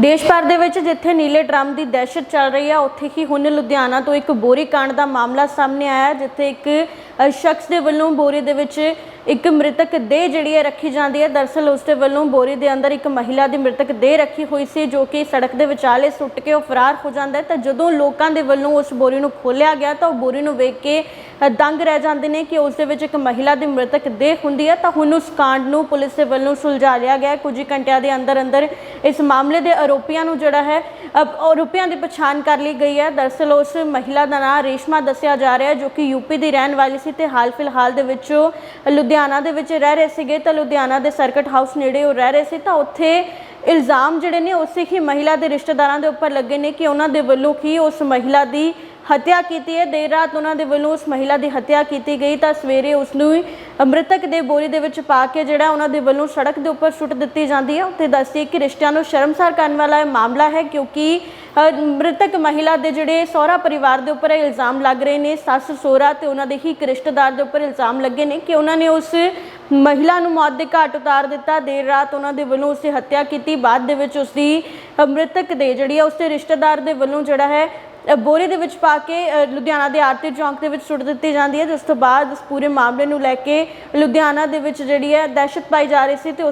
ਦੇਸ਼ ਭਰ ਦੇ ਵਿੱਚ ਜਿੱਥੇ ਨੀਲੇ ਡਰਮ ਦੀ ਦਹਿਸ਼ਤ ਚੱਲ ਰਹੀ ਹੈ ਉੱਥੇ ਹੀ ਹੁਣ ਲੁਧਿਆਣਾ ਤੋਂ ਇੱਕ ਬੋਰੀ ਕਾਂਡ ਦਾ ਮਾਮਲਾ ਸਾਹਮਣੇ ਆਇਆ ਜਿੱਥੇ ਇੱਕ ਸ਼ਖਸ ਦੇ ਵੱਲੋਂ ਬੋਰੀ ਦੇ ਵਿੱਚ ਇੱਕ ਮ੍ਰਿਤਕ ਦੇਹ ਜਿਹੜੀ ਹੈ ਰੱਖੀ ਜਾਂਦੀ ਹੈ। ਦਰਸਲ ਉਸ ਦੇ ਵੱਲੋਂ ਬੋਰੀ ਦੇ ਅੰਦਰ ਇੱਕ ਮਹਿਲਾ ਦੀ ਮ੍ਰਿਤਕ ਦੇਹ ਰੱਖੀ ਹੋਈ ਸੀ, ਜੋ ਕਿ ਸੜਕ ਦੇ ਵਿਚਾਲੇ ਸੁੱਟ ਕੇ ਉਹ ਫਰਾਰ ਹੋ ਜਾਂਦਾ ਹੈ। ਤਾਂ ਜਦੋਂ ਲੋਕਾਂ ਦੇ ਵੱਲੋਂ ਉਸ ਬੋਰੀ ਨੂੰ ਖੋਲ੍ਹਿਆ ਗਿਆ, ਤਾਂ ਉਹ ਬੋਰੀ ਨੂੰ ਵੇਖ ਕੇ ਦੰਗ ਰਹਿ ਜਾਂਦੇ ਨੇ ਕਿ ਉਸ ਦੇ ਵਿੱਚ ਇੱਕ ਮਹਿਲਾ ਦੀ ਮ੍ਰਿਤਕ ਦੇਹ ਹੁੰਦੀ ਹੈ ਤਾਂ ਹੁਣ ਉਸ ਕਾਂਡ ਨੂੰ ਪੁਲਿਸ ਦੇ ਵੱਲੋਂ ਸੁਲਝਾ ਲਿਆ ਗਿਆ ਕੁਝ ਹੀ ਘੰਟਿਆਂ ਦੇ ਅੰਦਰ ਅੰਦਰ ਇਸ ਮਾਮਲੇ ਦੇ ਆਰੋਪੀਆਂ ਨੂੰ ਜਿਹੜਾ ਹੈ ਅ, ਆਰੋਪੀਆਂ ਦੀ ਪਛਾਣ ਕਰ ਲਈ ਗਈ ਹੈ। ਦਰਸਲ ਉਸ ਮਹਿਲਾ ਦਾ ਨਾਮ ਰੇਸ਼ਮਾ ਦੱਸਿਆ ਜਾ ਰਿਹਾ ਹੈ ਜੋ ਕਿ ਯੂਪੀ ਦੀ ਰਹਿਣ ਵਾਲੀ ਸੀ ਤੇ ਹਾਲ ਫਿਲਹਾਲ ਦੇ ਵਿੱਚ ਲੁਧਿਆਣਾ ਦੇ ਵਿੱਚ ਰਹਿ ਰਹੇ ਸੀਗੇ। ਤਾਂ ਲੁਧਿਆਣਾ ਦੇ ਸਰਕਟ ਹਾਊਸ ਨੇੜੇ ਉਹ ਰਹਿ ਰਹੇ ਸੀ ਤਾਂ ਉੱਥੇ ਇਲਜ਼ਾਮ ਜਿਹੜੇ ਨੇ ਉਸੇ ਹੀ ਮਹਿਲਾ ਦੇ ਰਿਸ਼ਤੇਦਾਰਾਂ ਦੇ ਉੱਪਰ ਲੱਗੇ ਨੇ ਕਿ ਉਹਨਾਂ ਦੇ ਵੱਲੋਂ ਹੀ ਉਸ ਮਹਿਲਾ ਦੀ ਹੱਤਿਆ ਕੀਤੀ ਹੈ। ਦੇਰ ਰਾਤ ਉਹਨਾਂ ਦੇ ਵੱਲੋਂ ਉਸ ਮਹਿਲਾ ਦੀ ਹੱਤਿਆ ਕੀਤੀ ਗਈ ਤਾਂ ਸਵੇਰੇ ਉਸ ਨੂੰ ਮ੍ਰਿਤਕ ਦੇ ਬੋਰੀ ਦੇ ਵਿੱਚ ਪਾ ਕੇ ਜਿਹੜਾ ਉਹਨਾਂ ਦੇ ਵੱਲੋਂ ਸੜਕ ਦੇ ਉੱਪਰ ਸੁੱਟ ਦਿੱਤੀ ਜਾਂਦੀ ਹੈ। ਉੱਥੇ ਦੱਸਦੀ ਕਿ ਰਿਸ਼ਤਿਆਂ ਨੂੰ ਸ਼ਰਮਸਾਰ ਕਰਨ ਵਾਲਾ ਇਹ ਮਾਮਲਾ ਹੈ ਕਿਉਂਕਿ ਮ੍ਰਿਤਕ ਮਹਿਲਾ ਦੇ ਜਿਹੜੇ ਸਹੁਰਾ ਪਰਿਵਾਰ ਦੇ ਉੱਪਰ ਇਹ ਇਲਜ਼ਾਮ ਲੱਗ ਰਹੇ ਨੇ। ਸੱਸ, ਸਹੁਰਾ ਤੇ ਉਹਨਾਂ ਦੇ ਹੀ ਇੱਕ ਰਿਸ਼ਤੇਦਾਰ ਦੇ ਉੱਪਰ ਇਲਜ਼ਾਮ ਲੱਗੇ ਨੇ ਕਿ ਉਹਨਾਂ ਨੇ ਉਸ ਮਹਿਲਾ ਨੂੰ ਮੌਤ ਦੇ ਘਾਟ ਉਤਾਰ ਦਿੱਤਾ। ਦੇਰ ਰਾਤ ਉਹਨਾਂ ਦੇ ਵੱਲੋਂ ਉਸ ਹੱਤਿਆ ਕੀਤੀ। ਬਾਅਦ ਦੇ ਵਿੱਚ ਉਸ ਦੀ ਮ੍ਰਿਤਕ ਦੇ ਜਿਹੜੀ ਆ ਉਸਦੇ ਰਿਸ਼ਤੇਦਾਰ ਦੇ ਵੱਲੋਂ ਜਿਹੜਾ ਹੈ ਬੋਰੇ ਦੇ ਵਿੱਚ ਪਾ ਕੇ ਲੁਧਿਆਣਾ ਦੇ ਆਰਤੀ ਚੌਂਕ ਦੇ ਵਿੱਚ ਸੁੱਟ ਦਿੱਤੀ ਜਾਂਦੀ ਹੈ, ਜਿਸ ਤੋਂ ਬਾਅਦ ਇਸ ਪੂਰੇ ਮਾਮਲੇ ਨੂੰ ਲੈ ਕੇ ਲੁਧਿਆਣਾ ਦੇ ਵਿੱਚ ਜਿਹੜੀ ਹੈ ਦਹਿਸ਼ਤ ਪਾਈ ਜਾ ਰਹੀ ਸੀ ਤੇ ਉਸ